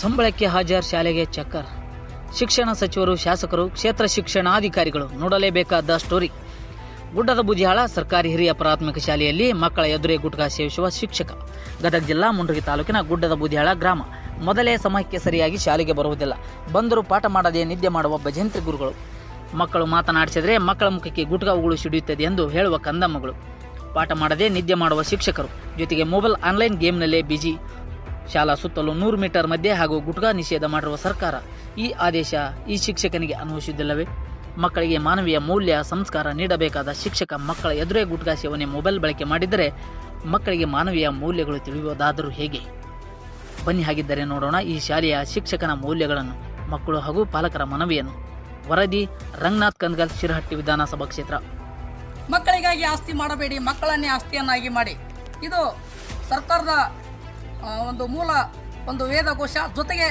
ಸಂಬಳಕ್ಕೆ ಹಾಜರ್ ಶಾಲೆಗೆ ಚಕ್ಕರ್. ಶಿಕ್ಷಣ ಸಚಿವರು, ಶಾಸಕರು, ಕ್ಷೇತ್ರ ಶಿಕ್ಷಣಾಧಿಕಾರಿಗಳು ನೋಡಲೇಬೇಕಾದ ಸ್ಟೋರಿ. ಗುಡ್ಡದ ಬುಜಿಯಾಳ ಸರ್ಕಾರಿ ಹಿರಿಯ ಪ್ರಾಥಮಿಕ ಶಾಲೆಯಲ್ಲಿ ಮಕ್ಕಳ ಎದುರೇ ಗುಟ್ಕಾ ಸೇವಿಸುವ ಶಿಕ್ಷಕ. ಗದಗ ಜಿಲ್ಲಾ ಮುಂಡ್ರಿ ತಾಲೂಕಿನ ಗುಡ್ಡದ ಬುದಿಯಾಳ ಗ್ರಾಮ. ಮೊದಲೇ ಸಮಯಕ್ಕೆ ಸರಿಯಾಗಿ ಶಾಲೆಗೆ ಬರುವುದಿಲ್ಲ. ಬಂದರೂ ಪಾಠ ಮಾಡದೆ ನಿದ್ದೆ ಮಾಡುವ ಭಜಂತ್ರಿ ಗುರುಗಳು. ಮಕ್ಕಳು ಮಾತನಾಡಿಸಿದರೆ ಮಕ್ಕಳ ಮುಖಕ್ಕೆ ಗುಟ್ಕಾ ಸಿಡಿಯುತ್ತದೆ ಎಂದು ಹೇಳುವ ಕಂದಮ್ಮಗಳು. ಪಾಠ ಮಾಡದೆ ನಿದ್ದೆ ಮಾಡುವ ಶಿಕ್ಷಕರು. ಜೊತೆಗೆ ಮೊಬೈಲ್ ಆನ್ಲೈನ್ ಗೇಮ್ನಲ್ಲೇ ಬಿಜಿ. ಶಾಲಾ ಸುತ್ತಲೂ ನೂರು ಮೀಟರ್ ಮಧ್ಯೆ ಹಾಗೂ ಗುಟ್ಕಾ ನಿಷೇಧ ಮಾಡಿರುವ ಸರ್ಕಾರ ಈ ಆದೇಶ ಈ ಶಿಕ್ಷಕನಿಗೆ ಅನ್ವಯಿಸುವುದಿಲ್ಲವೇ ಮಕ್ಕಳಿಗೆ ಮಾನವೀಯ ಮೌಲ್ಯ, ಸಂಸ್ಕಾರ ನೀಡಬೇಕಾದ ಶಿಕ್ಷಕ ಮಕ್ಕಳ ಎದುರೇ ಗುಟ್ಕಾ ಸೇವನೆ ಮೊಬೈಲ್ ಬಳಕೆ ಮಾಡಿದರೆ ಮಕ್ಕಳಿಗೆ ಮಾನವೀಯ ಮೌಲ್ಯಗಳು ತಿಳಿಯುವುದಾದರೂ ಹೇಗೆ? ಬನ್ನಿ ಹಾಗಿದ್ದರೆ ನೋಡೋಣ ಈ ಶಾಲೆಯ ಶಿಕ್ಷಕನ ಮೌಲ್ಯಗಳನ್ನು, ಮಕ್ಕಳು ಹಾಗೂ ಪಾಲಕರ ಮನವಿಯನ್ನು. ವರದಿ, ರಂಗನಾಥ್ ಕಂದ್ಗಲ್, ಶಿರಹಟ್ಟಿ ವಿಧಾನಸಭಾ ಕ್ಷೇತ್ರ. ಮಕ್ಕಳಿಗಾಗಿ ಆಸ್ತಿ ಮಾಡಬೇಡಿ, ಮಕ್ಕಳನ್ನೇ ಆಸ್ತಿಯನ್ನಾಗಿ ಮಾಡಿ. ಇದು ಸರ್ಕಾರದ ಒಂದು ಮೂಲ, ಒಂದು ವೇದಘೋಷ ಜೊತೆಗೆ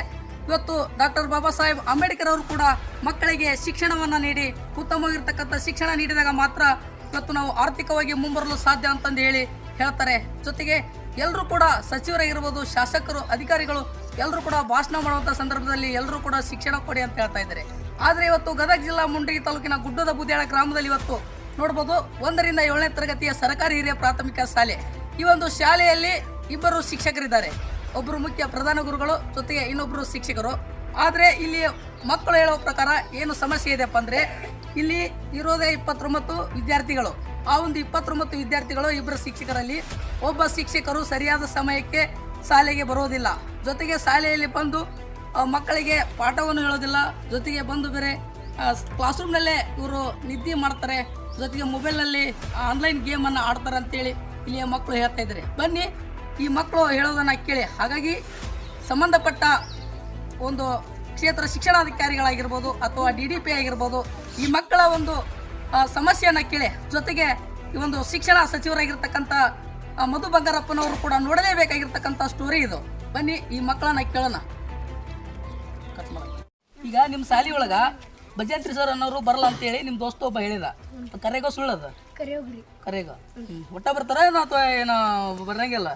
ಇವತ್ತು ಡಾಕ್ಟರ್ ಬಾಬಾ ಸಾಹೇಬ್ ಅಂಬೇಡ್ಕರ್ ಅವರು ಕೂಡ ಮಕ್ಕಳಿಗೆ ಶಿಕ್ಷಣವನ್ನು ನೀಡಿ, ಉತ್ತಮವಾಗಿರ್ತಕ್ಕಂಥ ಶಿಕ್ಷಣ ನೀಡಿದಾಗ ಮಾತ್ರ ಇವತ್ತು ನಾವು ಆರ್ಥಿಕವಾಗಿ ಮುಂಬರಲು ಸಾಧ್ಯ ಅಂತಂದು ಹೇಳಿ ಹೇಳ್ತಾರೆ. ಜೊತೆಗೆ ಎಲ್ಲರೂ ಕೂಡ ಸಚಿವರಾಗಿರ್ಬೋದು, ಶಾಸಕರು, ಅಧಿಕಾರಿಗಳು ಎಲ್ಲರೂ ಕೂಡ ಭಾಷಣ ಮಾಡುವಂಥ ಸಂದರ್ಭದಲ್ಲಿ ಎಲ್ಲರೂ ಕೂಡ ಶಿಕ್ಷಣ ಕೊಡಿ ಅಂತ ಹೇಳ್ತಾ ಇದ್ದಾರೆ. ಆದರೆ ಇವತ್ತು ಗದಗ ಜಿಲ್ಲಾ ಮುಂಡಗಿ ತಾಲೂಕಿನ ಗುಡ್ಡದ ಬುದ್ಯಾಳ ಗ್ರಾಮದಲ್ಲಿ ಇವತ್ತು ನೋಡ್ಬೋದು ಒಂದರಿಂದ ಏಳನೇ ತರಗತಿಯ ಸರ್ಕಾರಿ ಹಿರಿಯ ಪ್ರಾಥಮಿಕ ಶಾಲೆ. ಈ ಒಂದು ಶಾಲೆಯಲ್ಲಿ ಇಬ್ಬರು ಶಿಕ್ಷಕರಿದ್ದಾರೆ. ಒಬ್ಬರು ಮುಖ್ಯ ಪ್ರಧಾನ ಗುರುಗಳು, ಜೊತೆಗೆ ಇನ್ನೊಬ್ಬರು ಶಿಕ್ಷಕರು. ಆದರೆ ಇಲ್ಲಿ ಮಕ್ಕಳು ಹೇಳೋ ಪ್ರಕಾರ ಏನು ಸಮಸ್ಯೆ ಇದೆಯಪ್ಪ ಅಂದರೆ, ಇಲ್ಲಿ ಇರೋದೇ ಇಪ್ಪತ್ತೊಂಬತ್ತು ವಿದ್ಯಾರ್ಥಿಗಳು. ಆ ಒಂದು ಇಪ್ಪತ್ತೊಂಬತ್ತು ವಿದ್ಯಾರ್ಥಿಗಳು ಇಬ್ಬರು ಶಿಕ್ಷಕರಲ್ಲಿ. ಒಬ್ಬ ಶಿಕ್ಷಕರು ಸರಿಯಾದ ಸಮಯಕ್ಕೆ ಶಾಲೆಗೆ ಬರೋದಿಲ್ಲ. ಜೊತೆಗೆ ಶಾಲೆಯಲ್ಲಿ ಬಂದು ಮಕ್ಕಳಿಗೆ ಪಾಠವನ್ನು ಹೇಳೋದಿಲ್ಲ. ಜೊತೆಗೆ ಬಂದು ಬೇರೆ ಕ್ಲಾಸ್ ರೂಮ್ನಲ್ಲೇ ಇವರು ನಿದ್ದೆ ಮಾಡ್ತಾರೆ. ಜೊತೆಗೆ ಮೊಬೈಲ್ನಲ್ಲಿ ಆನ್ಲೈನ್ ಗೇಮನ್ನು ಆಡ್ತಾರೆ ಅಂತೇಳಿ ಇಲ್ಲಿಯ ಮಕ್ಕಳು ಹೇಳ್ತಾ ಇದ್ದಾರೆ. ಬನ್ನಿ ಈ ಮಕ್ಕಳು ಹೇಳೋದನ್ನು ಕೇಳಿ. ಹಾಗಾಗಿ ಸಂಬಂಧಪಟ್ಟ ಒಂದು ಕ್ಷೇತ್ರ ಶಿಕ್ಷಣಾಧಿಕಾರಿಗಳಾಗಿರ್ಬೋದು ಅಥವಾ ಡಿ ಡಿ ಪಿ ಆಗಿರ್ಬೋದು ಈ ಮಕ್ಕಳ ಒಂದು ಸಮಸ್ಯೆಯನ್ನು ಕೇಳಿ. ಜೊತೆಗೆ ಈ ಒಂದು ಶಿಕ್ಷಣ ಸಚಿವರಾಗಿರ್ತಕ್ಕಂಥ ಮಧು ಬಂಗಾರಪ್ಪನವರು ಕೂಡ ನೋಡಲೇಬೇಕಾಗಿರ್ತಕ್ಕಂಥ ಸ್ಟೋರಿ ಇದು. ಬನ್ನಿ ಈ ಮಕ್ಕಳನ್ನ ಕೇಳೋಣ. ಈಗ ನಿಮ್ಮ ಶಾಲೆ ಒಳಗೆ ಭಜಂತ್ರಿ ಸರ್ ಅನ್ನೋರು ಬರಲ್ಲ ಅಂತೇಳಿ ನಿಮ್ಮ ದೋಸ್ತ ಒಬ್ಬ ಹೇಳಿದ. ಕರೆಗೋ ಸುಳ್ಳದ? ಕರೆಗ. ಒಟ್ಟ ಬರ್ತಾರ ಏನೋ ಅಥವಾ ಏನೋ ಬರಂಗಿಲ್ಲ?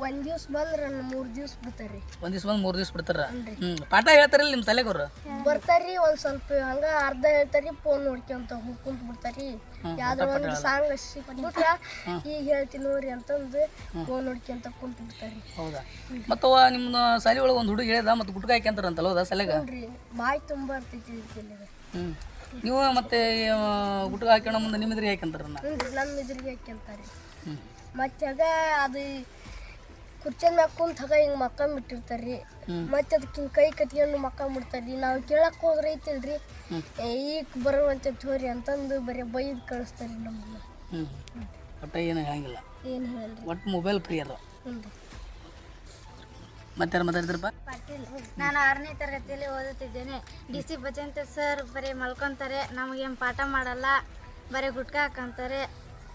ಒಂದ್ ದಿವ್ಸ ಬಂದ್ರ ಮೂರ್ ದಿವ್ಸ ಬಿಡ್ತಾರ್ರಿ. ಒಂದ್ ದಿವ್ಸ ಬಂದ್ ಮೂರ್ ದಿವ್ಸ ಬಿಡ್ತಾರ? ಹ್ಮ್. ಪಾಠ ಹೇಳ್ತಾರಿಲ್ಲ ನಿಮ್ಮ ತಲೆಗೋರು ಬರ್ತಾರ್ರಿ ಒಂದ್ ಸ್ವಲ್ಪ ಹಂಗ ಅರ್ಧ ಹೇಳ್ತಾರಿ ಫೋನ್ ನೋಡ್ಕೊಂತ ಕುಂತ್ ಬಿಡ್ತಾರಿ ಯಾವ್ದ್ರ ಒಂದ್ ಸಾಂಗ್ ಸಿಕ್ಬಿಟ್ರ ಈಗ ಹೇಳ್ತೀನಿ ನೋಡ್ರಿ ಅಂತಂದು ಫೋನ್ ನೋಡ್ಕೊಂತ ಕುಂತ್ ಬಿಡ್ತಾರಿ ಹೌದಾ? ಮತ್ತವ ನಿಮ್ಮ ಸಾಲಿ ಒಳಗೆ ಒಂದು ಹುಡುಗ ಹೇಳಿದ ಮತ್ತ ಗುಟ್ಕ ಹಾಕ್ಯಂತಾರಂತಲ್ಲ ಹೌದಾ ಶಾಲೆಗ ನೋಡ್ರಿ ಬಾಯಿ ತುಂಬಾ ಇರ್ತೈತಿ. ಹ್ಮ್. ನೀವು ಮತ್ತೆ ಗುಟ್ಕ ಹಾಕ್ಯಣ ಮುಂದೆ ನಿಮ್ಮಿದ್ರಿ ಹಾಕ್ಯಂತಾರನ್ನ ಹ್ಞೂನ್ರಿ ನಮ್ಮ ಇದ್ರಿಗೆ ಹಾಕ್ಯಂತಾರಿ ಮತ್ತೆ ಅದು ಕುರ್ಚಿ ಮ್ಯಾಗ ಕುಂತ ಹಗ ಹಿಂಗ್ ಮಕ್ಕಂಡ್ ಬಿಟ್ಟಿರ್ತಾರ್ರಿ ಹ್ಮ್. ಮತ್ತೆ ಅದಕ್ಕೆ ಹಿಂಗ್ ಕೈ ಕಟ್ಕೊಂಡು ಮಕ್ಕಂಡ್ ಬಿಡ್ತಾರ್ರಿ ನಾವು ಕೇಳಕ್ ಹೋದ್ರೆ ಐತಿಲ್ರಿ. ಈಗ ಬರುವಂತ ತೋರಿ ಅಂತಂದು ಬರೀ ಬೈದ್ ಕಳಿಸ್ತಾರ್ರಿ ನಮ್ಮನ್ನ ಹ್ಮ್. ಒಟ್ಟ ಏನು ಹೇಳಂಗಿಲ್ಲ. ಏನು ಹೇಳಲ್ರಿ? ಒಟ್ಟು ಮೊಬೈಲ್ ಫ್ರೀ ಅದ. ಹ್ಞೂ ಮತ್ತೆ ಯಾರು ಪಾಟೀಲ್ ನಾನು ಆರನೇ ತರಗತಿಯಲ್ಲಿ ಓದುತ್ತಿದ್ದೇನೆ. ಡಿ ಸಿ ಭಜಂತ ಸರ್ ಬರೀ ಮಲ್ಕೊಂತಾರೆ. ನಮಗೇನು ಪಾಠ ಮಾಡಲ್ಲ. ಬರೀ ಗುಟ್ಕಾ ಹಾಕಂತಾರೆ.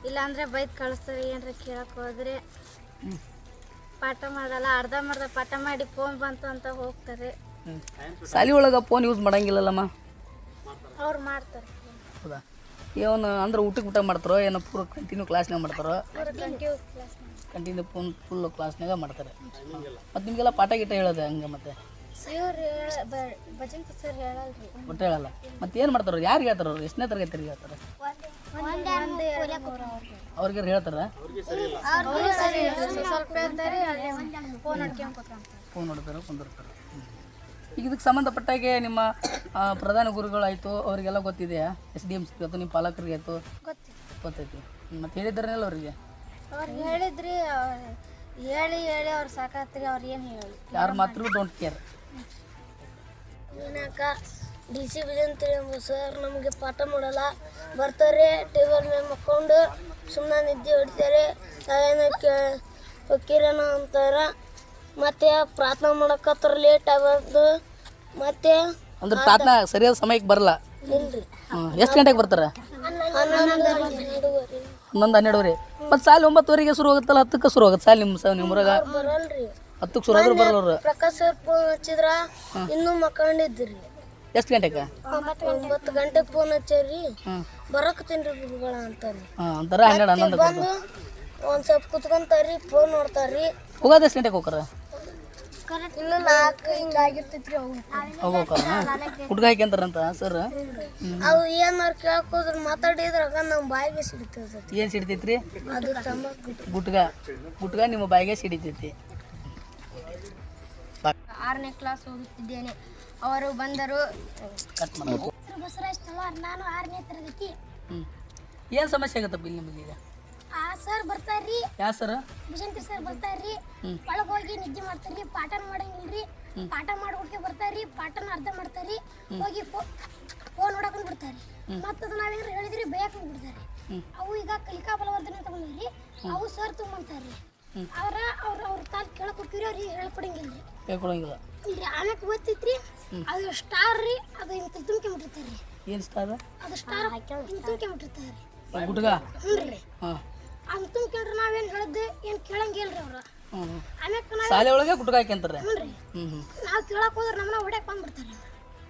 ಇಲ್ಲಾಂದ್ರೆ ಬೈದ್ ಕಳಿಸ್ತಾರೆ. ಏನರ ಕೇಳಕ್ ಹೋದ್ರೆ. ಪಾಠ ಮಾಡಲ್ಲ ಅರ್ಧಂಬರ್ಧ ಪಾಠ ಮಾಡಿ ಫೋನ್ ಬಂತು ಅಂತ ಹೋಗ್ತಾರೆ. ಶಾಲೆ ಒಳಗೆ ಫೋನ್ ಯೂಸ್ ಮಾಡಂಗಿಲ್ಲಲ್ಲಮ್ಮ? ಅವ್ರು ಮಾಡ್ತಾರೆ. ಹೌದಾ? ಏನು ಅಂದ್ರೆ ಊಟಕ್ಕೆ ಊಟ ಮಾಡ್ತಾರೋ ಏನೋ ಪೂರ ಕಂಟಿನ್ಯೂ ಕ್ಲಾಸ್ನಾಗ ಮಾಡ್ತಾರೋ? ಕಂಟಿನ್ಯೂ ಫೋನ್ ಫುಲ್ ಕ್ಲಾಸ್ನಾಗ ಮಾಡ್ತಾರೆ. ಮತ್ತು ನಿಮಗೆಲ್ಲ ಪಾಠ ಗೀಟ ಹೇಳೋದು ಹಂಗೆ ಮತ್ತೆ? ಒಟ್ಟು ಹೇಳಲ್ಲ. ಮತ್ತೆ ಏನು ಮಾಡ್ತಾರೋ ಯಾರು ಹೇಳ್ತಾರೋ ಎಷ್ಟನೇ ತರಗತಿ ಹೇಳ್ತಾರೆ? ಅವ್ರಿಗೆ ಹೇಳ್ತಾರ ಫೋನ್ ನೋಡ್ತಾರೆ ಕುಂದಿರ್ತಾರೆ. ಈಗ ಇದಕ್ಕೆ ಸಂಬಂಧಪಟ್ಟಾಗೆ ನಿಮ್ಮ ಪ್ರಧಾನ ಗುರುಗಳಾಯಿತು ಅವರಿಗೆಲ್ಲ ಗೊತ್ತಿದೆಯಾ? ಎಸ್ ಡಿ ಎಂ ಸಿ ಆಯ್ತು ನಿಮ್ಮ ಪಾಲಕರಿಗೆ ಆಯ್ತು? ಗೊತ್ತೈತಿ ಮತ್ತೆ ಹೇಳಿದ್ರಲ್ಲ ಅವರಿಗೆ? ಅವ್ರಿಗೆ ಹೇಳಿದ್ರಿ ಅವ್ರ್ ಹೇಳಿ ಹೇಳಿ ಅವ್ರು ಸಾಕಾತ್ರಿ ಅವ್ರು ಏನು ಹೇಳಿ ಯಾರು ಮಾತ್ರ ಡೋಂಟ್ ಕೇರ್ ಏನಕ್ಕ ಡಿ ಸಿ ಬಿಜಂತ್ರಿ ಎಂಬ ಸರ್. ನಮಗೆ ಪಾಠ ಮಾಡಲ್ಲ. ಬರ್ತಾರೆ ಟೇಬಲ್ ಮೇಲೆ ಮಕ್ಕೊಂಡು ಸುಮ್ಮನೆ ನಿದ್ದೆ ಹೊಡಿತಾರೆ. ನಾವೇನು ಕೇ ಫಕೀರನ ಅಂತಾರ. ಮತ್ತೆ ಪ್ರಾರ್ಥನೆ ಮಾಡಕತ್ತಾರ ಲೇಟ್ ಆಗೋದು. ಮತ್ತೆ ಅಂದ್ರೆ ಪ್ರಾರ್ಥನಾ ಸರಿಯಾದ ಸಮಯಕ್ಕೆ ಬರಲ್ಲ? ಇಲ್ರಿ. ಎಷ್ಟು ಗಂಟೆಗೆ ಬರ್ತಾರೆ? ಹನ್ನೊಂದು ಹನ್ನೆರಡುವರೆ. ಹನ್ನೊಂದು ಹನ್ನೆರಡುವರೆ ಮತ್ತು ಸಾಲಿ ಒಂಬತ್ತುವರೆಗೆ ಶುರು ಆಗುತ್ತಲ್ಲ? ಹತ್ತಕ್ಕೆ ಶುರು ಆಗುತ್ತೆ ಸಾಲ ನಿಮ್ಮ ನಿಮ್ಮ ಊರಾಗ ಬರಲ್ರಿ. ಹತ್ತಕ್ಕೆ ಶುರು ಆದ್ರೂ ಬರಲ್ಲ ಪ್ರಕಾಶ್ ಸರ್ ಫೋನ್ ಹಚ್ಚಿದ್ರ ಇನ್ನೂ ಮಕ್ಕೊಂಡಿದ್ರಿ ಎಷ್ಟು ಗಂಟೆಗೆ? ಒಂಬತ್ತು ಗಂಟೆಗೆ ಫೋನ್ ಹಚ್ಚಾರಿ ಬರಕ್ ತಿನ್ರಿ ಗುರುಗಳ ಅಂತಾರೆ ಅಂತಾರ ಹನ್ನೆರಡು ಹನ್ನೊಂದು ಬಂದು ಒಂದ್ ಸ್ವಲ್ಪ ಕುತ್ಕೊಂತಾರ್ರಿ ಫೋನ್ ನೋಡ್ತಾರ್ರಿ. ಹೋಗೋದು ಎಷ್ಟು ಗಂಟೆಗೆ ಹೋಗ್ರ ಇನ್ನು ನಾಲ್ಕು ಹಿಂಗಾಗಿರ್ತೈತ್ರಿ ಅವು. ಹೋಗೋಕಲ್ಲ ಗುಟ್ಕ ಹಾಕ್ಯಂತಾರಂತ ಸರ್ ಅವು ಏನಾರು ಕೇಳಕ್ ಹೋದ್ರೆ ಮಾತಾಡಿದ್ರಾಗ ನಮ್ಮ ಬಾಯಿಗೆ ಸಿಡ್ತೈತಿ. ಏನು ಸಿಡಿತೈತ್ರಿ? ಅದು ತಂಬಾಕು ಗುಟ್ಗ. ಗುಟ್ಗ ನಿಮ್ಮ ಬಾಯಿಗೆ ಸಿಡಿತೈತಿ. ಆರನೇ ಕ್ಲಾಸ್ ಓದುತ್ತಿದ್ದೇನೆ. ಅವರು ಬಂದರು. ನಾನು ಆರನೇ ತರಗತಿ. ಏನು ಸಮಸ್ಯೆ ಆಗತ್ತಪ್ಪ ಇಲ್ಲಿ ನಿಮಗೆ ಈಗ? ಆ ಸರ್ ಬರ್ತಾರ್ರಿ. ಯಾವ ಸರ್? ಭುಜಂತ್ರಿ ಸರ್ ಬರ್ತಾರ್ರಿ. ಒಳಗ್ ಹೋಗಿ ನಿದ್ದೆ ಮಾಡ್ತಾರ್ರಿ ಪಾಠನ ಮಾಡಂಗಿಲ್ರಿ. ಪಾಠ ಮಾಡ್ಕೊಡ್ಕೆ ಬರ್ತಾರ್ರಿ ಪಾಠನ ಅರ್ಧ ಮಾಡ್ತಾರ್ರಿ. ಹೋಗಿ ಫೋನ್ ನೋಡಕೊಂಡ್ ಬಿಡ್ತಾರ್ರಿ. ಮತ್ತ ಅದು ನಾವೇನಾರು ಹೇಳಿದ್ರಿ ಬೇಯಕೊಂಡ್ ಬಿಡ್ತಾರ್ರಿ. ಅವು ಈಗ ಕಲಿಕಾ ಬಲವರ್ಧನೆ ತಗೊಂಡ್ರಿ ಅವು ಸರ್ ತುಂಬಂತಾರ್ರಿ. ಅವ್ರ ಅವ್ರ ಅವ್ರ ತಾಲ್ ಕೇಳಕ್ ಹೋಗ್ತೀರಿ ಅವ್ರಿಗೆ ಹೇಳ್ಕೊಡಂಗಿಲ್ರಿ ಹೇಳ್ಕೊಳಂಗಿಲ್ಲ ಇಲ್ರಿ ಗೊತ್ತೈತ್ರಿ ಅದು ಸ್ಟಾರ್ ರೀ ಅದು ಇಂತ ತುಂಬ್ಕೊಂಬಿಟ್ಟಿರ್ತಾರ್ರಿ ಏನು ಸ್ಟಾರ್ ಅದು ಸ್ಟಾರ್ ಹಿಂಗ್ ತುಂಬ್ಕೊಂಬಿಟ್ಟಿರ್ತಾರ್ರಿ ಗುಟ್ಗ ಹ್ಞೂ ರೀ. ಹಾಂ. ಅದು ತುಂಬ್ಕೊಂಡ್ರೆ ನಾವೇನು ಹೇಳಿದ್ದೆ ಏನು ಕೇಳಂಗಿಲ್ರಿ ಅವ್ರ. ಹ್ಞೂ ನಾವ್ ಶಾಲೆ ಒಳಗೆ ಗುಟ್ಕ ಹಾಕ್ಯಂತಾರೆ ಹ್ಞೂ ರೀ. ಹ್ಞೂ ಹ್ಞೂ ನಾವು ಕೇಳಕ್ ಹೋದ್ರೆ ನಮ್ಮನ್ನ ಹೊಡ್ಯಾಕ್ ಬಂದ್ಬಿಡ್ತಾರೆ.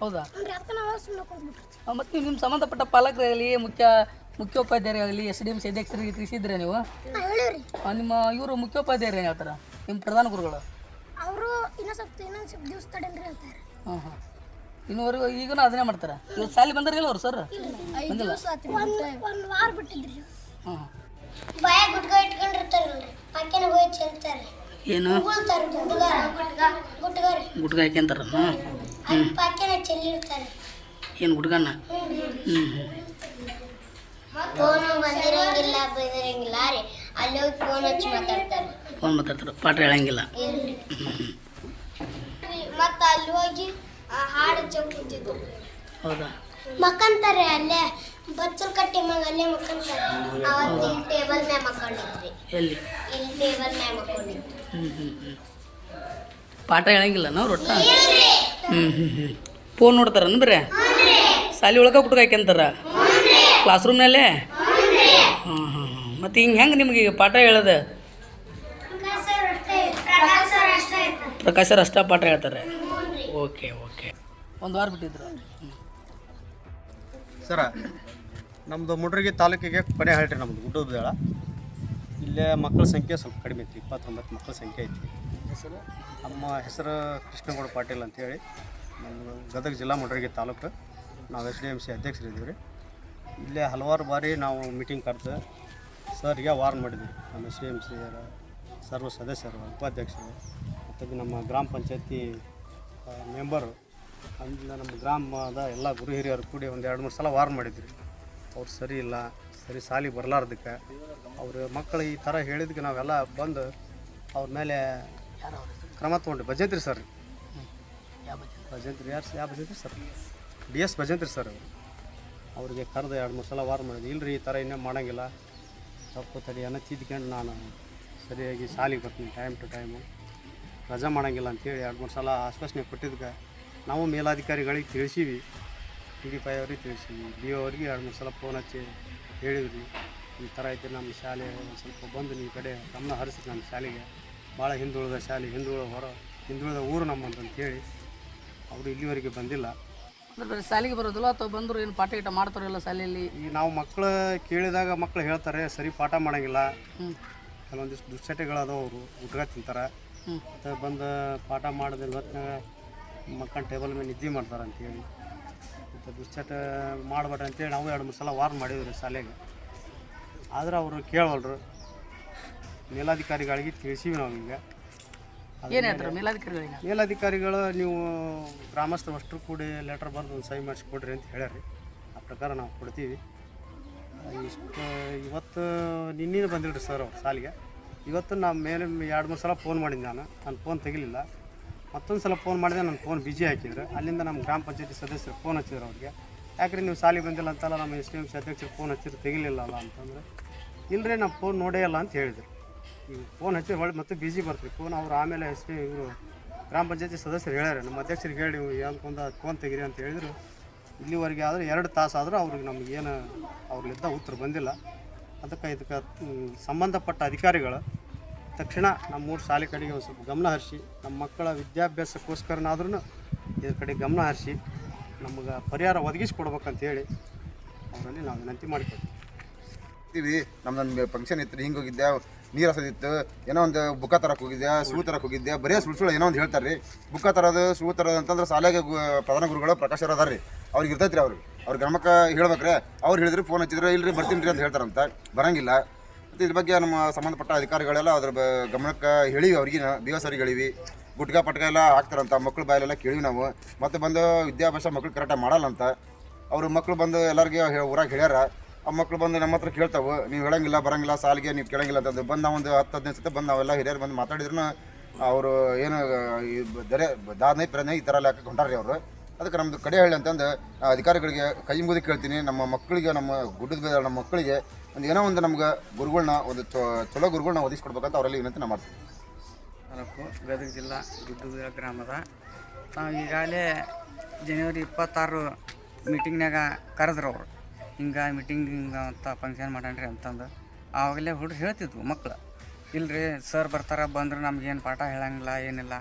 ಹೌದಾ? ಅದಕ್ಕೆ ನಾವು ಸುಮ್ಮನೆ ಕುಂತ್ಬಿಟ್ಟಿರ್ತೀವಿ. ಮತ್ತೆ ನಿಮ್ಮ ಸಂಬಂಧಪಟ್ಟ ಪಾಲಕರಲ್ಲಿ ಮುಖ್ಯ ಮುಖ್ಯೋಪಾಧ್ಯಾಯರಾಗಲಿ ಎಸ್ ಡಿ ಎಂ ಸಿ ಅಧ್ಯಕ್ಷರಿಗೆ ತಿಳಿಸಿದ್ರೆ ನೀವು? ಆ, ನಿಮ್ಮ ಇವರು ಮುಖ್ಯೋಪಾಧ್ಯಾಯರು ಏನು ಹೇಳ್ತಾರೆ? ನಿಮ್ಮ ಪ್ರಧಾನ ಗುರುಗಳು? ಅವರು ಇನ್ನೂ ಸ್ವಲ್ಪ ಇನ್ನೊಂದು ಸ್ವಲ್ಪ ದಿವಸ ತಡೇನ್ರಿ ಹೇಳ್ತಾರೆ. ಹಾಂ ಹಾಂ. ಇನ್ನೂವರೆಗೂ ಈಗನೂ ಅದನ್ನೇ ಮಾಡ್ತಾರೆ. ಇವತ್ತು ಸಾಲಿ ಬಂದಾರಿಲ್ಲ ಅವ್ರು ಸರ್? ಬಂದಿಲ್ಲ? ಒಂದು ಒಂದು ವಾರ ಬಿಟ್ಟಿದ್ರಿ ಹಾಂ ಬಾಯ ಗುಟ್ಕ ಇಟ್ಕೊಂಡಿರ್ತಾರಲ್ರಿ. ಪಾಕಿನ ಹೋಗಿ ಚೆಲ್ತಾರೆ. ಏನು? ಉಗುಳ್ತಾರೆ ಗುಟ್ಗ ಗುಟ್ಗಾರಿ ಹಾಕ್ಯಂತಾರ ಹಾಂ ಅಲ್ಲಿ ಪಾಕಿನ ಚೆಲ್ಲಿರ್ತಾರೆ. ಏನು ಗುಟ್ಕನ್ನ ಹ್ಞೂ ಹ್ಞೂ ಫೋನು ಬಂದಿರಂಗಿಲ್ಲ ಬಂದಿರಂಗಿಲ್ಲ ರೀ. ಅಲ್ಲಿ ಹೋಗಿ ಫೋನ್ ಹಚ್ಚಿ ಮಾತಾಡ್ತಾರೆ. ಫೋನ್ ಮಾತಾಡ್ತಾರೆ ಪಾಠ ಹೇಳಂಗಿಲ್ಲ. ಮತ್ತೆ ಅಲ್ಲಿ ಹೋಗಿ ಹಾಡು ಚೌಕಿದ್ದು ಹೌದಾ? ಮಕ್ಕಂತಾರೆ ಅಲ್ಲೇ ಬಚ್ಚಲ್ ಕಟ್ಟಿ ಮಗ ಅಲ್ಲೇ ಮಕ್ಕಂತಾರೆ. ಅವತ್ತು ಇಲ್ಲಿ ಟೇಬಲ್ ಮ್ಯಾಗ ಮಕ್ಕೊಂಡಿದ್ರಿ ಎಲ್ಲಿ? ಇಲ್ಲಿ ಟೇಬಲ್ ಮ್ಯಾಗ ಮಕ್ಕೊಂಡಿದ್ರಿ ಹ್ಞೂ ಹ್ಞೂ ಹ್ಞೂ ಪಾಠ ಹೇಳಂಗಿಲ್ಲ ನಾವು ರೊಟ್ಟ? ಹ್ಞೂ ಹ್ಞೂ ಹ್ಞೂ ಫೋನ್ ನೋಡ್ತಾರನ್ ಬರೇ? ಸಾಲಿ ಒಳಗೆ ಗುಟ್ಕ ಹಾಕ್ಯಂತಾರ? ಕ್ಲಾಸ್ ರೂಮ್ನಲ್ಲೇ ಹಾಂ ಹಾಂ ಮತ್ತು ಹಿಂಗೆ ಹೆಂಗೆ ನಿಮಗೆ ಈಗ ಪಾಠ ಹೇಳೋದು? ಪ್ರಕಾಶ್ ಸರ್ ಅಷ್ಟೇ ಪಾಠ ಹೇಳ್ತಾರೆ. Okay okay. ಒಂದು ವಾರ ಬಿಟ್ಟಿದ್ರು. ಸರ ನಮ್ಮದು ಮುಡ್ರಗಿ ತಾಲೂಕಿಗೆ ಕೊನೆ ಹೇಳ್ರಿ ನಮ್ಮದು ಗುಡ್ಡದ ಇಲ್ಲೇ ಮಕ್ಕಳ ಸಂಖ್ಯೆ ಸ್ವಲ್ಪ ಕಡಿಮೆ ಐತಿ ಇಪ್ಪತ್ತೊಂಬತ್ತು ಮಕ್ಕಳ ಸಂಖ್ಯೆ ಐತಿ ಹೆಸರು ನಮ್ಮ ಹೆಸರು ಕೃಷ್ಣಗೌಡ ಪಾಟೀಲ್ ಅಂತೇಳಿ. ನಮ್ಮದು ಗದಗ ಜಿಲ್ಲಾ ಮುಡ್ರಗಿ ತಾಲೂಕು. ನಾವು ಎಸ್ ಡಿ ಎಂ ಸಿ ಅಧ್ಯಕ್ಷರಿದ್ದೀವಿ ರೀ ಇಲ್ಲೇ ಹಲವಾರು ಬಾರಿ ನಾವು ಮೀಟಿಂಗ್ ಕರೆದು ಸರ್ಗೆ ವಾರ್ನ್ ಮಾಡಿದ್ವಿ. ನಮ್ಮ ಸಿ ಎಂ ಸಿ ಸರ್ವ ಸದಸ್ಯರು ಉಪಾಧ್ಯಕ್ಷರು ಮತ್ತು ನಮ್ಮ ಗ್ರಾಮ ಪಂಚಾಯತಿ ಮೆಂಬರು ಅಂದ ನಮ್ಮ ಗ್ರಾಮದ ಎಲ್ಲ ಗುರು ಹಿರಿಯರು ಕೂಡಿ ಒಂದು ಎರಡು ಮೂರು ಸಲ ವಾರ್ನ್ ಮಾಡಿದ್ವಿ ಅವ್ರು ಸರಿ ಇಲ್ಲ ಸರಿ ಸಾಲಿ ಬರಲಾರ್ದಕ್ಕೆ. ಅವ್ರ ಮಕ್ಕಳು ಈ ಥರ ಹೇಳಿದ್ಕೆ ನಾವೆಲ್ಲ ಬಂದು ಅವ್ರ ಮೇಲೆ ಕ್ರಮ ತೊಗೊಂಡು ಭಜಂತ್ರಿ ಸರ್ ಭಜಂತ್ರಿ? ಯಾರು ಯಾವ Bajantri sir D S Bajantri sir ಅವರು. ಅವ್ರಿಗೆ ಕರೆದು ಎರಡು ಮೂರು ಸಲ ವಾರ ಮಾಡಿದ್ವಿ. ಇಲ್ರಿ ಈ ಥರ ಇನ್ನೇ ಮಾಡೋಂಗಿಲ್ಲ. ತಪ್ಪು ತಡಿ ಅನ್ನೋ ತಿದ್ಕೊಂಡು ನಾನು ಸರಿಯಾಗಿ ಶಾಲೆಗೆ ಬರ್ತೀನಿ ಟೈಮ್ ಟು ಟೈಮು. ರಜಾ ಮಾಡೋಂಗಿಲ್ಲ ಅಂತೇಳಿ ಎರಡು ಮೂರು ಸಲ ಆಶ್ವಾಸನೆ ಕೊಟ್ಟಿದ್ದಕ್ಕೆ ನಾವು ಮೇಲಾಧಿಕಾರಿಗಳಿಗೆ ತಿಳಿಸೀವಿ. ಟಿ ಡಿ ಪೈ ಅವ್ರಿಗೆ ತಿಳಿಸೀವಿ. ಬಿ ಅವ್ರಿಗೆ ಎರಡು ಮೂರು ಸಲ ಫೋನ್ ಹಚ್ಚಿ ಹೇಳಿದ್ವಿ. ಈ ಥರ ಐತೆ ನಮ್ಮ ಶಾಲೆ ಸ್ವಲ್ಪ ಬಂದು ನಿಮ್ಮ ಕಡೆ ಗಮನ ಹರಿಸಿ ನಮ್ಮ ಶಾಲೆಗೆ. ಭಾಳ ಹಿಂದುಳಿದ ಶಾಲೆ, ಹಿಂದುಳಿದ ಹೊರ, ಹಿಂದುಳಿದ ಊರು ನಮ್ಮಂತಂತೇಳಿ ಅವರು ಇಲ್ಲಿವರೆಗೆ ಬಂದಿಲ್ಲ. ಅಂದ್ರೆ ಬರೀ ಶಾಲೆಗೆ ಬರೋದಿಲ್ಲ ಅಥವಾ ಬಂದರು ಏನು ಪಾಠ ಗೀಟ ಮಾಡ್ತಾರಲ್ಲ ಶಾಲೆಯಲ್ಲಿ? ಈ ನಾವು ಮಕ್ಕಳು ಕೇಳಿದಾಗ ಮಕ್ಕಳು ಹೇಳ್ತಾರೆ ಸರಿ ಪಾಠ ಮಾಡೋಂಗಿಲ್ಲ. ಕೆಲವೊಂದಿಷ್ಟು ದುಶ್ಚಟಗಳು ಅದಾವ ಅವರು ಊಟಗ ತಿಂತಾರೆ. ಮತ್ತು ಬಂದು ಪಾಠ ಮಾಡೋದಿಲ್ಲ ಹೊತ್ತಿನಾಗ ಮಕ್ಕಳ ಟೇಬಲ್ ಮೇಲೆ ನಿದ್ದೆ ಮಾಡ್ತಾರೆ ಅಂತೇಳಿ. ಮತ್ತು ದುಶ್ಚಟ ಮಾಡ್ಬೇಡ್ರಿ ಅಂತೇಳಿ ನಾವು ಎರಡು ಮೂರು ಸಲ ವಾರ್ನ್ ಮಾಡಿದ್ವಿ ಶಾಲೆಗೆ. ಆದ್ರೆ ಅವರು ಕೇಳವಲ್ರು. ಮೇಲಾಧಿಕಾರಿಗಳಿಗೆ ತಿಳಿಸೀವಿ ನಾವು ಈಗ ಏನು ಹೇಳ್ತಾರೆ ಮೇಲಾಧಿಕಾರಿಗಳಿಗೆ ಮೇಲಾಧಿಕಾರಿಗಳು ನೀವು ಗ್ರಾಮಸ್ಥರು ಅಷ್ಟರು ಕೂಡಿ ಲೆಟರ್ ಬರೆದು ಒಂದು ಸಹಿ ಮಾಡಿಸಿ ಕೊಡ್ರಿ ಅಂತ ಹೇಳ್ಯಾರಿ. ಆ ಪ್ರಕಾರ ನಾವು ಕೊಡ್ತೀವಿ. ಇಷ್ಟು ಇವತ್ತು ನಿನ್ನೆ ಬಂದಿಲ್ರಿ ಸರ್ ಅವ್ರು ಸಾಲಿಗೆ. ಇವತ್ತು ನಮ್ಮ ಮೇಲೆ ಎರಡು ಮೂರು ಸಲ ಫೋನ್ ಮಾಡಿದ್ದೆ ನಾನು. ನನ್ನ ಫೋನ್ ತೆಗಿಲಿಲ್ಲ. ಮತ್ತೊಂದು ಸಲ ಫೋನ್ ಮಾಡಿದೆ ನನ್ನ ಫೋನ್ ಬಿಜಿ ಹಾಕಿದ್ರು. ಅಲ್ಲಿಂದ ನಮ್ಮ ಗ್ರಾಮ ಪಂಚಾಯತಿ ಸದಸ್ಯರು ಫೋನ್ ಹಚ್ಚಿದ್ರು ಅವ್ರಿಗೆ. ಯಾಕ್ರಿ ನೀವು ಸಾಲಿಗೆ ಬಂದಿಲ್ಲ ಅಂತಲ್ಲ ನಮ್ಮ ಎಸ್ ಡಿ ಎಂ ಸಿ ಅಧ್ಯಕ್ಷರು ಫೋನ್ ಹಚ್ಚಿದ್ರು ತೆಗಿಲಿಲ್ಲಲ್ಲ ಅಂತಂದ್ರೆ. ಇಲ್ಲರಿ ನಾವು ಫೋನ್ ನೋಡೇ ಇಲ್ಲ ಅಂತ ಹೇಳಿದ್ರು. ಫೋನ್ ಹಚ್ಚಿ ಹೊಳ್ಳಿ ಮತ್ತೆ ಬಿಜಿ ಬರ್ತೀವಿ. ಫೋನ್ ಅವ್ರು ಆಮೇಲೆ ಎಸ್ ಪಿ ಇವರು ಗ್ರಾಮ ಪಂಚಾಯತಿ ಸದಸ್ಯರು ಹೇಳ್ಯಾರ. ನಮ್ಮ ಅಧ್ಯಕ್ಷರಿಗೆ ಹೇಳಿ ಯಾವುದಕ್ಕೊಂದು ಫೋನ್ ತೆಗೀರಿ ಅಂತ ಹೇಳಿದ್ರು. ಇಲ್ಲಿವರೆಗೆ ಆದ್ರೆ ಎರಡು ತಾಸು ಆದರೂ ಅವ್ರಿಗೆ ನಮಗೇನು ಅವ್ರಲ್ಲಿದ್ದ ಉತ್ತರ ಬಂದಿಲ್ಲ. ಅದಕ್ಕೆ ಇದಕ್ಕೆ ಸಂಬಂಧಪಟ್ಟ ಅಧಿಕಾರಿಗಳು ತಕ್ಷಣ ನಮ್ಮ ಮೂರು ಶಾಲೆ ಕಡೆಗೆ ಒಂದು ಸ್ವಲ್ಪ ಗಮನ ಹರಿಸಿ ನಮ್ಮ ಮಕ್ಕಳ ವಿದ್ಯಾಭ್ಯಾಸಕ್ಕೋಸ್ಕರನಾದ್ರೂ ಇದ್ರ ಕಡೆ ಗಮನ ಹರಿಸಿ, ನಮಗೆ ಪರಿಹಾರ ಒದಗಿಸ್ಕೊಡ್ಬೇಕಂತ ಹೇಳಿ ಅವರಲ್ಲಿ ನಾವು ವಿನಂತಿ ಮಾಡಿಕೊಡ್ತೀವಿ ನಮ್ಮ ನಮ್ದೊಂದು ಫಂಕ್ಷನ್ ಇತ್ತು. ಹಿಂಗೆ ಹೋಗಿದ್ದೆ ನೀರು ಹಸದಿತ್ತು ಏನೋ ಒಂದು ಬುಕ್ಕ ತರಕ್ಕೆ ಹೋಗಿದ್ದೆ ಸೂ ತರಕ್ಕೆ ಹೋಗಿದ್ದೆ ಬರೀ ಸುಳ್ಳು ಸುಳ್ಳು ಏನೋ ಒಂದು ಹೇಳ್ತಾರೆ ರೀ ಬುಕ್ಕ ತರೋದು, ಸೂ ತರೋದು ಅಂತಂದ್ರೆ ಶಾಲೆಗೆ ಪ್ರಧಾನ ಗುರುಗಳು ಪ್ರಕಾಶ್ ಅದಾರ ರೀ ಅವ್ರಿಗೆ ಇರ್ತೈತೆ ರೀ ಅವರು. ಅವ್ರ ಗ್ರಾಮಕ್ಕೆ ಹೇಳ್ಬೇಕ್ರೆ. ಅವ್ರು ಹೇಳಿದ್ರೆ ಫೋನ್ ಹಚ್ಚಿದ್ರೆ ಇಲ್ಲರಿ ಬರ್ತೀನಿ ರೀ ಅಂತ ಹೇಳ್ತಾರಂತ. ಬರಂಗಿಲ್ಲ. ಮತ್ತು ಇದ್ರ ಬಗ್ಗೆ ನಮ್ಮ ಸಂಬಂಧಪಟ್ಟ ಅಧಿಕಾರಿಗಳೆಲ್ಲ ಅದ್ರ ಬ ಗಮನಕ್ಕೆ ಹೇಳಿವಿ ಅವ್ರಿಗೆ ಬಿ ಎಸ್ ಅವ್ರಿಗೆ ಹೇಳಿವಿ. ಗುಟ್ಕ ಪಟ್ಕ ಎಲ್ಲ ಹಾಕ್ತಾರಂತ. ಮಕ್ಳು ಬಾಯಲೆಲ್ಲ ಕೇಳಿವಿ ನಾವು. ಮತ್ತೆ ಬಂದು ವಿದ್ಯಾಭ್ಯಾಸ ಮಕ್ಳು ಕರೆಕ್ಟಾಗಿ ಮಾಡಲ್ಲ ಅಂತ ಅವರು ಮಕ್ಕಳು ಬಂದು ಎಲ್ಲರಿಗೆ ಊರಾಗ ಹೇಳ್ಯಾರ. ಆ ಮಕ್ಕಳು ಬಂದು ನಮ್ಮ ಹತ್ರ ಕೇಳ್ತಾವೆ, ನೀವು ಹೇಳಂಗಿಲ್ಲ, ಬರಂಗಿಲ್ಲ, ಸಾಲಿಗೆ ನೀವು ಕೇಳಂಗಿಲ್ಲ ಅಂತಂದು ಬಂದು ನಾವು ಒಂದು ಹತ್ತು ಹದಿನೈದು ಸತಿ ಬಂದು ನಾವೆಲ್ಲ ಹಿರಿಯರು ಬಂದು ಮಾತಾಡಿದ್ರು ಅವರು ಏನು ದರೆ, ದಾದನೈ ಪ್ರಜ್ಞೆ ಈ ಥರ ಎಲ್ಲ ಹಾಕಿ ಹೊಂಟಾರ್ರಿ ಅವರು. ಅದಕ್ಕೆ ನಮ್ಮದು ಕಡೆ ಹೇಳಿ ಅಂತಂದು ಅಧಿಕಾರಿಗಳಿಗೆ ಕೈ ಮುಗಿದು ಕೇಳ್ತೀನಿ, ನಮ್ಮ ಮಕ್ಕಳಿಗೆ, ನಮ್ಮ ಗುಡ್ಡದ ಬೇರೆ ನಮ್ಮ ಮಕ್ಕಳಿಗೆ ಒಂದು ಏನೋ ಒಂದು ನಮ್ಗೆ ಗುರುಗಳನ್ನ ಒಂದು ಚಲೋ ಗುರುಗಳನ್ನ ಒದಗಿಸ್ಕೊಡ್ಬೇಕಂತ ಅವರಲ್ಲಿ ವಿನಂತಿ ನಾ ಮಾಡ್ತೀನಿ. ತಾಲೂಕು, ಗದಗ ಜಿಲ್ಲಾ ಗುಡ್ಡದ ಗ್ರಾಮದ. ನಾವು ಈಗಾಗಲೇ ಜನವರಿ ಇಪ್ಪತ್ತಾರು ಮೀಟಿಂಗ್ನಾಗ ಕರೆದ್ರು ಅವರು. ಹಿಂಗೆ ಮೀಟಿಂಗ್ ಹಿಂಗೆ ಅಂತ ಫಂಕ್ಷನ್ ಮಾಡ್ಯಾನ್ರಿ ಅಂತಂದು. ಆವಾಗಲೇ ಹುಡ್ರು ಹೇಳ್ತಿದ್ವು ಮಕ್ಳು. ಇಲ್ರಿ ಸರ್ ಬರ್ತಾರೆ ಬಂದ್ರೆ ನಮ್ಗೇನು ಪಾಠ ಹೇಳಂಗಿಲ್ಲ, ಏನಿಲ್ಲ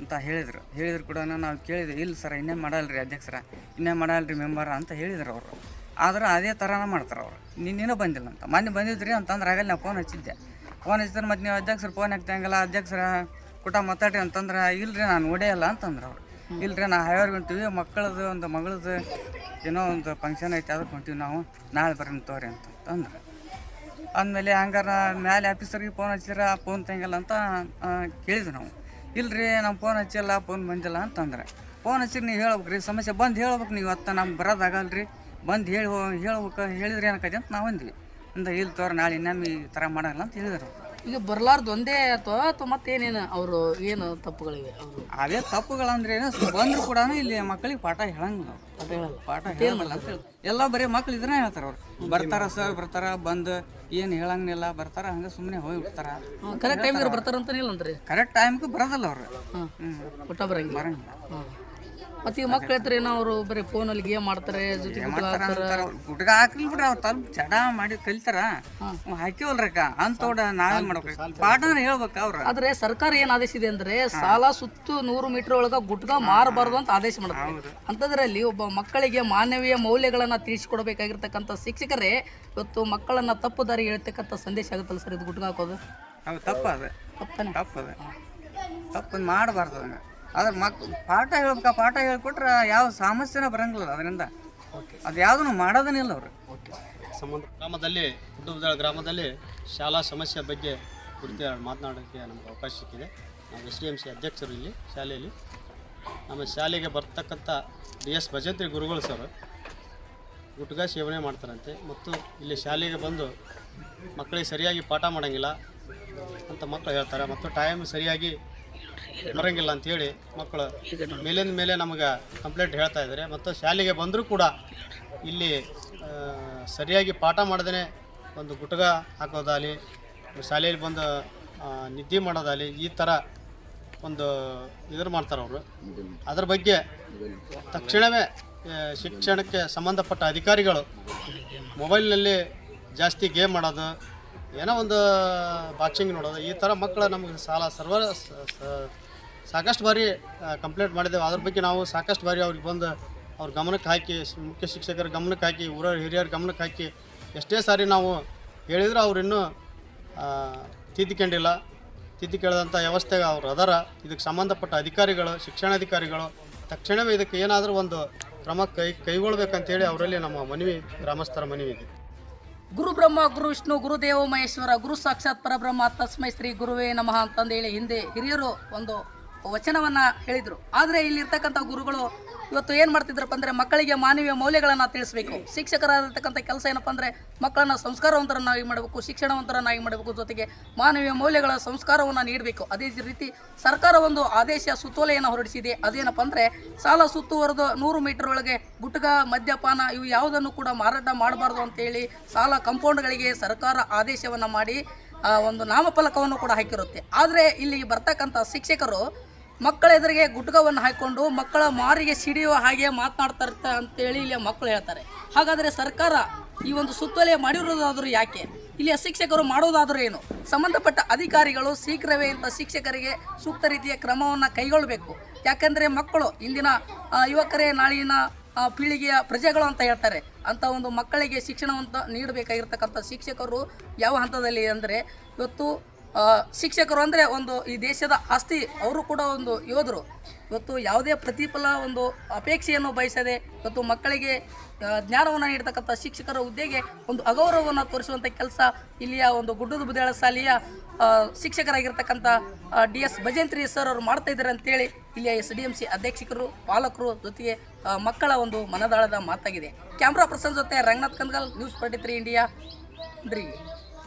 ಅಂತ ಹೇಳಿದರು. ಹೇಳಿದ್ರು ಕೂಡ ನಾವು ಕೇಳಿದ್ವಿ ಇಲ್ಲ ಸರ್ ಇನ್ನೇ ಮಾಡಲ್ರಿ ಅಧ್ಯಕ್ಷರ? ಇನ್ನೇ ಮಾಡಲ್ರಿ ಮೆಂಬರ ಅಂತ ಹೇಳಿದ್ರು ಅವರು. ಆದ್ರೆ ಅದೇ ಥರನ ಮಾಡ್ತಾರೆ ಅವರು. ನಿನ್ನೇನೋ ಬಂದಿಲ್ಲ ಅಂತ. ಮೊನ್ನೆ ಬಂದಿದ್ರಿ ಅಂತಂದ್ರೆ ಆಗಲ್ಲ ನಾವು ಫೋನ್ ಹಚ್ಚಿದ್ದೆ. ಫೋನ್ ಹಚ್ಚಿದ್ರೆ ಮತ್ತು ನೀವು ಅಧ್ಯಕ್ಷರು ಫೋನ್ ಹಾಕ್ತಂಗಿಲ್ಲ ಅಧ್ಯಕ್ಷರ ಕೂಟ ಮಾತಾಡ್ರಿ ಅಂತಂದ್ರೆ ಇಲ್ಲರಿ ನಾನು ಒಡೆಯಲ್ಲ ಅಂತಂದ್ರೆ ಅವ್ರು. ಇಲ್ರಿ, ನಾ ಹೈವರ್ಗೆ ಹೊಂಟೀವಿ ಮಕ್ಕಳದು ಒಂದು ಮಗಳದು ಏನೋ ಒಂದು ಫಂಕ್ಷನ್ ಐತೆ, ಅದಕ್ಕೆ ಹೊಂಟೀವಿ ನಾವು. ನಾಳೆ ಬರ್ರಿ ತೋರಿ ಅಂತ ಅಂದ್ರೆ ಅಂದಮೇಲೆ ಹಂಗಾರ ಮ್ಯಾಲೆ ಆಫೀಸರ್ಗೆ ಫೋನ್ ಹಚ್ಚಿರ ಫೋನ್ ತಂಗಿಲ್ಲ ಅಂತ ಕೇಳಿದ್ವಿ ನಾವು. ಇಲ್ರಿ ನಮ್ಮ ಫೋನ್ ಹಚ್ಚಿಲ್ಲ ಫೋನ್ ಬಂದಿಲ್ಲ ಅಂತಂದ್ರೆ. ಫೋನ್ ಹಚ್ಚಿರಿ ನೀವು ಹೇಳ್ಬೇಕು ರೀ ಸಮಸ್ಯೆ ಬಂದು ಹೇಳ್ಬೇಕು ನೀವು, ಅತ್ತ ನಮ್ಗೆ ರೀ ಬಂದು ಹೇಳಿ, ಹೇಳ್ಬೇಕು, ಹೇಳಿದ್ರಿ ಏನಕ್ಕೈತೆ ಅಂತ ನಾವು ಅಂದ್ವಿ. ಅಂದ ಇಲ್ಲಿ ತೋರ, ನಾಳೆ ಇನ್ನೊಮ್ಮೆ ಈ ಥರ ಮಾಡಲ್ಲ ಅಂತ ಹೇಳಿದ್ರು. ಈಗ ಬರಲಾರ್ದು ಒಂದೇ ಅಥವಾ ಅಥವಾ ಮತ್ತೇನೇನು? ಅವರು ಏನು ತಪ್ಪುಗಳಿವೆ? ಅವರು ಅದೇ ತಪ್ಪುಗಳಂದ್ರೆ ಏನು? ಬಂದ್ರು ಕೂಡ ಇಲ್ಲಿ ಮಕ್ಕಳಿಗೆ ಪಾಠ ಹೇಳಂಗಿಲ್ಲ. ಪಾಠ ಹೇಳಲ್ಲ. ಪಾಠ ಹೇಳಲ್ಲ ಅಂತ ಹೇಳಿ ಎಲ್ಲ ಬರೀ ಮಕ್ಳು ಇದನ್ನ ಹೇಳ್ತಾರೆ ಅವ್ರು. ಬರ್ತಾರ ಸರ್ ಬರ್ತಾರ ಬಂದು ಏನು ಹೇಳಂಗಿಲ್ಲ ಬರ್ತಾರ ಹಂಗೆ ಸುಮ್ಮನೆ ಹೋಗಿ ಬಿಡ್ತಾರ. ಕರೆಕ್ಟ್ ಟೈಮಿಗೆ ಬರ್ತಾರಂತ ಅಂತಾರೆ. ಕರೆಕ್ಟ್ ಟೈಮ್ಗೆ ಬರೋದಲ್ಲ ಅವ್ರು. ಹ್ಮ್. ಒಟ್ಟ ಬರಂಗಿಲ್ಲ. ಬರಂಗಿಲ್ಲ. ಹಾಂ. ಮತ್ತು ಈಗ ಮಕ್ಳು ಹೇಳ್ತಾರೆ ಏನೋ ಅವರು ಬರೀ ಫೋನಲ್ಲಿ ಗೇಮ್ ಮಾಡ್ತಾರೆ ಜೊತೆ ಮಾಡ್ತಾರ ಅಂತಾರ ಗುಟ್ಗ ಹಾಕ್ಲಿ ಬಿಡ್ರಿ ಅವ್ರು ತಲ್ಪ ಚಡ ಮಾಡಿ ಕಲಿತಾರ. ಹಾಕಿವಲ್ರಕ್ಕ ಅಂತೋಡ ನಾವೇ ಮಾಡ್ಬೇಕು? ಪಾಠನ ಹೇಳ್ಬೇಕು ಅವ್ರ. ಆದ್ರೆ ಸರ್ಕಾರ ಏನ್ ಆದೇಶಿದೆ ಅಂದ್ರೆ ಸಾಲ ಸುತ್ತು ನೂರು ಮೀಟರ್ ಒಳಗ ಗುಟ್ಕ ಮಾರಬಾರ್ದು ಅಂತ ಆದೇಶ ಮಾಡ್ತಾರೆ. ಅಂತದ್ರಲ್ಲಿ ಒಬ್ಬ ಮಕ್ಕಳಿಗೆ ಮಾನವೀಯ ಮೌಲ್ಯಗಳನ್ನ ತಿಳಿಸಿಕೊಡ್ಬೇಕಾಗಿರ್ತಕ್ಕಂತ ಶಿಕ್ಷಕರೇ ಇವತ್ತು ಮಕ್ಕಳನ್ನ ತಪ್ಪು ದಾರಿ ಹೇಳ್ತಕ್ಕಂಥ ಸಂದೇಶ ಆಗುತ್ತಲ್ಲ ಸರ್ ಇದು ಗುಟ್ಕ ಹಾಕೋದು? ಅವು ತಪ್ಪ ಅದು. ತಪ್ಪ ತಪ್ಪದ ತಪ್ಪು ಮಾಡಬಾರ್ದು ಅದನ್ನ. ಅದ್ರ ಮಕ್ ಪಾಠ ಹೇಳ್ಬೇಕ ಪಾಠ ಹೇಳ್ಕೊಟ್ರೆ ಯಾವ ಸಮಸ್ಯೆನ ಬರಂಗಿಲ್ಲ ಅದರಿಂದ. ಅದು ಯಾವುದನ್ನು ಮಾಡೋದನ್ನಿಲ್ಲ ಅವರು. ಸಂಬಂಧ ಗ್ರಾಮದಲ್ಲಿ ಹುಟ್ಟುಬದಾಳ ಗ್ರಾಮದಲ್ಲಿ ಶಾಲಾ ಸಮಸ್ಯೆ ಬಗ್ಗೆ ಕುರಿತು ಮಾತನಾಡೋಕ್ಕೆ ನಮಗೆ ಅವಕಾಶ ಸಿಕ್ಕಿದೆ. ನಾವು ಎಸ್ ಡಿ ಎಂ ಸಿ ಅಧ್ಯಕ್ಷರು ಇಲ್ಲಿ ಶಾಲೆಯಲ್ಲಿ. ನಮ್ಮ ಶಾಲೆಗೆ ಬರ್ತಕ್ಕಂಥ ಡಿ ಎಸ್ ಭಜಂತ್ರಿ ಗುರುಗಳು ಸರ್. ಗುಟ್ಗ ಸೇವನೆ ಮಾಡ್ತಾರಂತೆ. ಮತ್ತು ಇಲ್ಲಿ ಶಾಲೆಗೆ ಬಂದು ಮಕ್ಕಳಿಗೆ ಸರಿಯಾಗಿ ಪಾಠ ಮಾಡೋಂಗಿಲ್ಲ ಅಂತ ಮಕ್ಕಳು ಹೇಳ್ತಾರೆ. ಮತ್ತು ಟೈಮ್ ಸರಿಯಾಗಿ ಬರೋಂಗಿಲ್ಲ ಹೇಳಿ ಮಕ್ಕಳು ಮೇಲಿಂದ ಮೇಲೆ ನಮಗೆ ಕಂಪ್ಲೇಂಟ್ ಹೇಳ್ತಾ ಇದ್ದಾರೆ. ಮತ್ತು ಶಾಲೆಗೆ ಬಂದರೂ ಕೂಡ ಇಲ್ಲಿ ಸರಿಯಾಗಿ ಪಾಠ ಮಾಡದೇ ಒಂದು ಗುಟ್ಗ ಹಾಕೋದಾಗಲಿ ಶಾಲೆಯಲ್ಲಿ ಬಂದು ನಿದ್ದೆ ಮಾಡೋದಾಗಲಿ ಈ ಥರ ಒಂದು ಇದ್ರ ಮಾಡ್ತಾರೆ ಅವರು. ಅದ್ರ ಬಗ್ಗೆ ತಕ್ಷಣವೇ ಶಿಕ್ಷಣಕ್ಕೆ ಸಂಬಂಧಪಟ್ಟ ಅಧಿಕಾರಿಗಳು ಮೊಬೈಲ್ನಲ್ಲಿ ಜಾಸ್ತಿ ಗೇಮ್ ಮಾಡೋದು ಏನೋ ಒಂದು ಬಾಕ್ಸಿಂಗ್ ನೋಡೋದು ಈ ಥರ ಮಕ್ಕಳು ನಮಗೆ ಸಾಲ ಸರ್ವ ಸಾಕಷ್ಟು ಬಾರಿ ಕಂಪ್ಲೇಂಟ್ ಮಾಡಿದ್ದೇವೆ ಅದ್ರ ಬಗ್ಗೆ ನಾವು ಸಾಕಷ್ಟು ಬಾರಿ ಅವ್ರಿಗೆ ಬಂದು ಅವ್ರ ಗಮನಕ್ಕೆ ಹಾಕಿ, ಮುಖ್ಯ ಶಿಕ್ಷಕರ ಗಮನಕ್ಕೆ ಹಾಕಿ ಊರ ಹಿರಿಯರ ಗಮನಕ್ಕೆ ಹಾಕಿ, ಎಷ್ಟೇ ಸಾರಿ ನಾವು ಹೇಳಿದ್ರೆ ಅವ್ರು ಇನ್ನೂ ತಿದ್ದಿಕೊಂಡಿಲ್ಲ ತಿದ್ದಿಕೊಳ್ಳದಂಥ ವ್ಯವಸ್ಥೆಗೆ ಅವ್ರು ಅದರ. ಇದಕ್ಕೆ ಸಂಬಂಧಪಟ್ಟ ಅಧಿಕಾರಿಗಳು, ಶಿಕ್ಷಣಾಧಿಕಾರಿಗಳು ತಕ್ಷಣವೇ ಇದಕ್ಕೆ ಏನಾದರೂ ಒಂದು ಕ್ರಮ ಕೈ, ಕೈಗೊಳ್ಬೇಕಂತೇಳಿ ಅವರಲ್ಲಿ ನಮ್ಮ ಮನವಿ, ಗ್ರಾಮಸ್ಥರ ಮನವಿ ಇದೆ. ಗುರು ಬ್ರಹ್ಮ ಗುರು ವಿಷ್ಣು ಗುರುದೇವ ಮಹೇಶ್ವರ ಗುರು ಸಾಕ್ಷಾತ್ ಪರಬ್ರಹ್ಮ, ತಸ್ಮೈ ಶ್ರೀ ಗುರುವೇ ನಮಃ ಅಂತಂದೇಳಿ ಹಿಂದೆ ಹಿರಿಯರು ಒಂದು ವಚನವನ್ನ ಹೇಳಿದ್ರು. ಆದರೆ ಇಲ್ಲಿರ್ತಕ್ಕಂಥ ಗುರುಗಳು ಇವತ್ತು ಏನು ಮಾಡ್ತಿದ್ರಪ್ಪ ಅಂದರೆ ಮಕ್ಕಳಿಗೆ ಮಾನವೀಯ ಮೌಲ್ಯಗಳನ್ನು ತಿಳಿಸಬೇಕು. ಶಿಕ್ಷಕರಾಗಿರ್ತಕ್ಕಂಥ ಕೆಲಸ ಏನಪ್ಪ ಅಂದರೆ ಮಕ್ಕಳನ್ನ ಸಂಸ್ಕಾರವಂತರನ್ನಾಗಿ ಮಾಡಬೇಕು, ಶಿಕ್ಷಣವಂತರನ್ನಾಗಿ ಮಾಡಬೇಕು, ಜೊತೆಗೆ ಮಾನವೀಯ ಮೌಲ್ಯಗಳ ಸಂಸ್ಕಾರವನ್ನು ನೀಡಬೇಕು. ಅದೇ ರೀತಿ ಸರ್ಕಾರ ಒಂದು ಆದೇಶ ಸುತ್ತೋಲೆಯನ್ನು ಹೊರಡಿಸಿದೆ. ಅದೇನಪ್ಪ ಅಂದರೆ ಸಾಲ ಸುತ್ತುವರೆದು ನೂರು ಮೀಟರ್ ಒಳಗೆ ಗುಟ್ಕ, ಮದ್ಯಪಾನ ಇವು ಯಾವುದನ್ನು ಕೂಡ ಮಾರಾಟ ಮಾಡಬಾರ್ದು ಅಂತೇಳಿ ಸಾಲ ಕಂಪೌಂಡ್ಗಳಿಗೆ ಸರ್ಕಾರ ಆದೇಶವನ್ನು ಮಾಡಿ ಒಂದು ನಾಮಫಲಕವನ್ನು ಕೂಡ ಹಾಕಿರುತ್ತೆ. ಆದರೆ ಇಲ್ಲಿ ಬರ್ತಕ್ಕಂಥ ಶಿಕ್ಷಕರು ಮಕ್ಕಳ ಎದುರಿಗೆ ಗುಟ್ಕವನ್ನು ಹಾಕಿಕೊಂಡು ಮಕ್ಕಳ ಮಾರಿಗೆ ಸಿಡಿಯುವ ಹಾಗೆ ಮಾತನಾಡ್ತಾ ಇರ್ತ ಅಂತೇಳಿ ಇಲ್ಲಿ ಮಕ್ಕಳು ಹೇಳ್ತಾರೆ. ಹಾಗಾದರೆ ಸರ್ಕಾರ ಈ ಒಂದು ಸುತ್ತೋಲೆ ಮಾಡಿರೋದಾದರೂ ಯಾಕೆ? ಇಲ್ಲಿಯ ಶಿಕ್ಷಕರು ಮಾಡೋದಾದರೂ ಏನು? ಸಂಬಂಧಪಟ್ಟ ಅಧಿಕಾರಿಗಳು ಶೀಘ್ರವೇ ಇಂಥ ಶಿಕ್ಷಕರಿಗೆ ಸೂಕ್ತ ರೀತಿಯ ಕ್ರಮವನ್ನು ಕೈಗೊಳ್ಳಬೇಕು. ಯಾಕೆಂದರೆ ಮಕ್ಕಳು ಇಂದಿನ ಯುವಕರೇ ನಾಳಿನ ಪೀಳಿಗೆಯ ಪ್ರಜೆಗಳು ಅಂತ ಹೇಳ್ತಾರೆ. ಅಂಥ ಒಂದು ಮಕ್ಕಳಿಗೆ ಶಿಕ್ಷಣವಂತ ನೀಡಬೇಕಾಗಿರ್ತಕ್ಕಂಥ ಶಿಕ್ಷಕರು ಯಾವ ಹಂತದಲ್ಲಿ ಅಂದರೆ ಇವತ್ತು ಶಿಕ್ಷಕರು ಅಂದರೆ ಒಂದು ಈ ದೇಶದ ಆಸ್ತಿ, ಅವರು ಕೂಡ ಒಂದು ಯೋಧರು. ಇವತ್ತು ಯಾವುದೇ ಪ್ರತಿಫಲ, ಒಂದು ಅಪೇಕ್ಷೆಯನ್ನು ಬಯಸದೆ ಇವತ್ತು ಮಕ್ಕಳಿಗೆ ಜ್ಞಾನವನ್ನು ನೀಡ್ತಕ್ಕಂಥ ಶಿಕ್ಷಕರ ಹುದ್ದೆಗೆ ಒಂದು ಅಗೌರವವನ್ನು ತೋರಿಸುವಂಥ ಕೆಲಸ ಇಲ್ಲಿಯ ಒಂದು ಗುಡ್ಡದ ಬುದ್ಯಾಳ ಶಾಲೆಯ ಶಿಕ್ಷಕರಾಗಿರ್ತಕ್ಕಂಥ ಡಿ ಎಸ್ ಭಜಂತ್ರಿ ಸರ್ ಅವರು ಮಾಡ್ತಾ ಇದ್ದಾರೆ ಅಂತೇಳಿ ಇಲ್ಲಿಯ ಎಸ್ ಡಿ ಎಂ ಸಿ ಅಧ್ಯಕ್ಷಕರು, ಪಾಲಕರು ಜೊತೆಗೆ ಮಕ್ಕಳ ಒಂದು ಮನದಾಳದ ಮಾತಾಗಿದೆ. ಕ್ಯಾಮ್ರಾ ಪರ್ಸನ್ ಜೊತೆ Ranganath Kandagal, news forty three India.